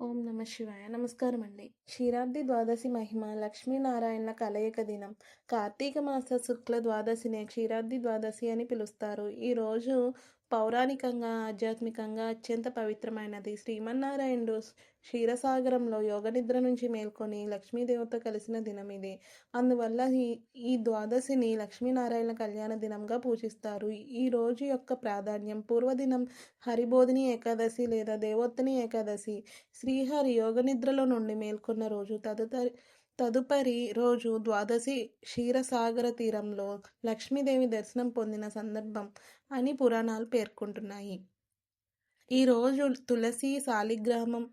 ఓం నమ శివాయ. నమస్కారం అండి క్షీరాబ్ది ద్వాదశి మహిమ లక్ష్మీనారాయణల కలయిక దినం. కార్తీక మాస శుక్ల ద్వాదశినే క్షీరాబ్ది ద్వాదశి అని పిలుస్తారు. ఈరోజు పౌరాణికంగా ఆధ్యాత్మికంగా అత్యంత పవిత్రమైనది. శ్రీమన్నారాయణుడు క్షీరసాగరంలో యోగనిద్ర నుంచి మేల్కొని లక్ష్మీదేవత కలిసిన దినం ఇది. అందువల్ల ఈ ఈ ద్వాదశిని లక్ష్మీనారాయణ కళ్యాణ దినంగా పూజిస్తారు. ఈ రోజు యొక్క ప్రాధాన్యం పూర్వదినం హరిబోధిని ఏకాదశి లేదా దేవోత్తని ఏకాదశి. శ్రీహరి యోగనిద్రలో నుండి మేల్కొన్న రోజు తదుపరి తదుపరి రోజు ద్వాదశి క్షీరసాగర తీరంలో లక్ష్మీదేవి దర్శనం పొందిన సందర్భం అని పురాణాలు పేర్కొంటున్నాయి. ఈరోజు తులసి సాలిగ్రామం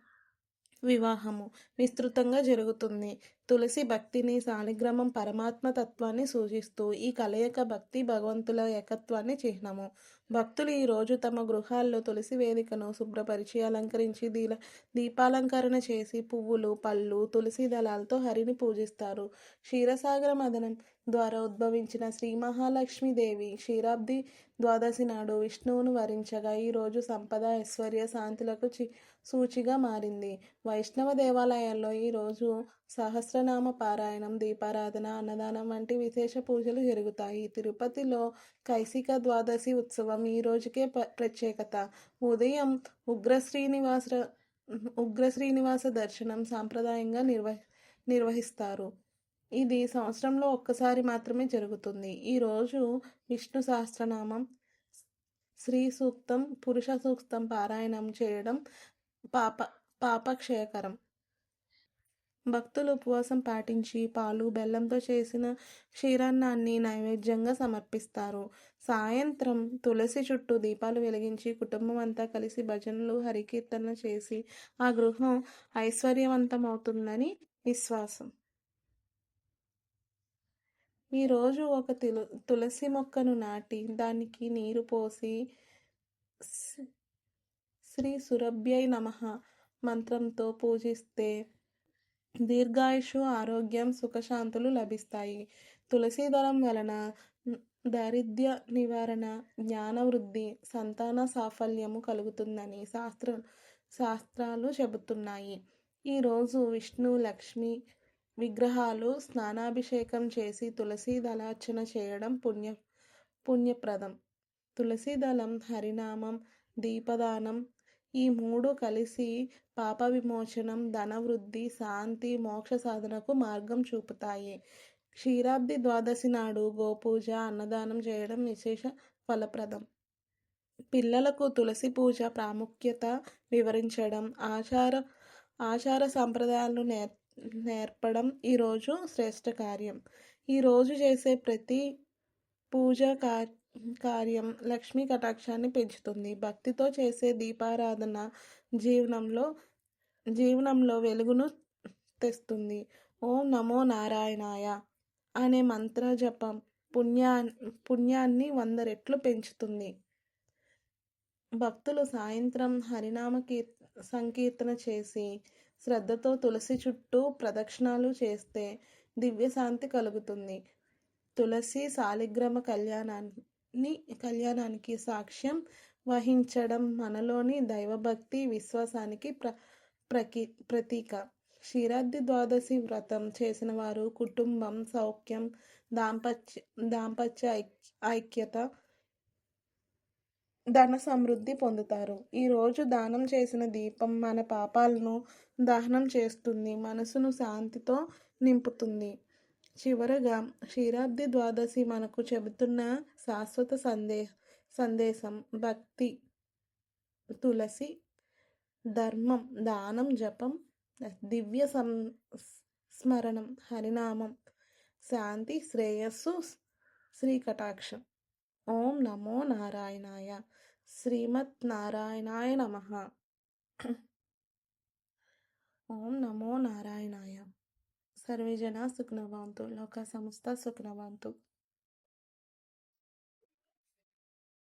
వివాహము విస్తృతంగా జరుగుతుంది. తులసి భక్తిని సాలిగ్రామం పరమాత్మ తత్వాన్ని సూచిస్తూ ఈ కలయిక భక్తి భగవంతుల ఏకత్వాన్ని చిహ్నము. భక్తులు ఈరోజు తమ గృహాల్లో తులసి వేదికను శుభ్రపరిచి అలంకరించి దీల దీపాలంకరణ చేసి పువ్వులు పళ్ళు తులసి దళాలతో హరిని పూజిస్తారు. క్షీరసాగర మదనం ద్వారా ఉద్భవించిన శ్రీ మహాలక్ష్మీదేవి క్షీరాబ్ది ద్వాదశి నాడు విష్ణువును వరించగా ఈరోజు సంపద ఐశ్వర్య శాంతులకు చి సూచిగా మారింది. వైష్ణవ దేవాలయాల్లో ఈరోజు సహస్రనామ పారాయణం దీపారాధన అన్నదానం వంటి విశేష పూజలు జరుగుతాయి. తిరుపతిలో కైసిక ద్వాదశి ఉత్సవం ఈ రోజుకే ప్రత్యేకత. ఉదయం ఉగ్ర శ్రీనివాస ఉగ్ర శ్రీనివాస దర్శనం సాంప్రదాయంగా నిర్వ నిర్వహిస్తారు. ఇది సంవత్సరంలో ఒక్కసారి మాత్రమే జరుగుతుంది. ఈరోజు విష్ణు సహస్రనామం స్త్రీ సూక్తం పురుష సూక్తం పారాయణం చేయడం పాప పాపక్షయకరం. భక్తులు ఉపవాసం పాటించి పాలు బెల్లంతో చేసిన క్షీరాన్నాన్ని నైవేద్యంగా సమర్పిస్తారు. సాయంత్రం తులసి చుట్టూ దీపాలు వెలిగించి కుటుంబం అంతా కలిసి భజనలు హరికీర్తన చేసి ఆ గృహం ఐశ్వర్యవంతమవుతుందని విశ్వాసం. ఈరోజు ఒక తుల తులసి మొక్కను నాటి దానికి నీరు పోసి శ్రీ సురభ్యై నమ మంత్రంతో పూజిస్తే దీర్ఘాయుషు ఆరోగ్యం సుఖశాంతులు లభిస్తాయి. తులసీదళం వలన దారిద్ర్య నివారణ జ్ఞానవృద్ధి సంతాన సాఫల్యము కలుగుతుందని శాస్త్ర శాస్త్రాలు చెబుతున్నాయి. ఈరోజు విష్ణు లక్ష్మి విగ్రహాలు స్నానాభిషేకం చేసి తులసీ దళార్చన చేయడం పుణ్య పుణ్యప్రదం. తులసీదళం హరినామం దీపదానం ఈ మూడు కలిసి పాప విమోచనం ధనవృద్ధి శాంతి మోక్ష సాధనకు మార్గం చూపుతాయి. క్షీరాబ్ది ద్వాదశి నాడు గోపూజ అన్నదానం చేయడం విశేష ఫలప్రదం. పిల్లలకు తులసి పూజ ప్రాముఖ్యత వివరించడం ఆచార ఆచార సాంప్రదాయాలను నేర్ నేర్పడం ఈరోజు శ్రేష్ట కార్యం. ఈరోజు చేసే ప్రతి పూజ కార్యం లక్ష్మీ కటాక్షాన్ని పెంచుతుంది. భక్తితో చేసే దీపారాధన జీవనంలో జీవనంలో వెలుగును తెస్తుంది. ఓం నమో నారాయణాయ అనే మంత్ర జపం పుణ్యా పుణ్యాన్ని వంద రెట్లు పెంచుతుంది. భక్తులు సాయంత్రం హరినామ కీర్ సంకీర్తన చేసి శ్రద్ధతో తులసి చుట్టూ ప్రదక్షిణాలు చేస్తే దివ్యశాంతి కలుగుతుంది. తులసి సాలిగ్రామ కళ్యాణాన్ని ని కళ్యాణానికి సాక్ష్యం వహించడం మనలోని దైవభక్తి విశ్వాసానికి ప్ర ప్రకి ప్రతీక. క్షీరాబ్ది ద్వాదశి వ్రతం చేసిన వారు కుటుంబం సౌఖ్యం దాంపత్య దాంపత్య ఐక్యత ధన సమృద్ధి పొందుతారు. ఈరోజు దానం చేసిన దీపం మన పాపాలను దహనం చేస్తుంది మనసును శాంతితో నింపుతుంది. చివరగా క్షీరాబ్ది ద్వాదశి మనకు చెబుతున్న శాశ్వత సందే సందేశం. భక్తి తులసి ధర్మం దానం జపం దివ్య సం స్మరణం హరినామం శాంతి శ్రేయస్సు శ్రీకటాక్షం ఓం నమో నారాయణాయ. శ్రీమత్ నారాయణాయ నమ. ఓం నమో నారాయణ సర్వేజన సుఖ్నవాంతు లోక సంస్థ సుఖ్నవాంతు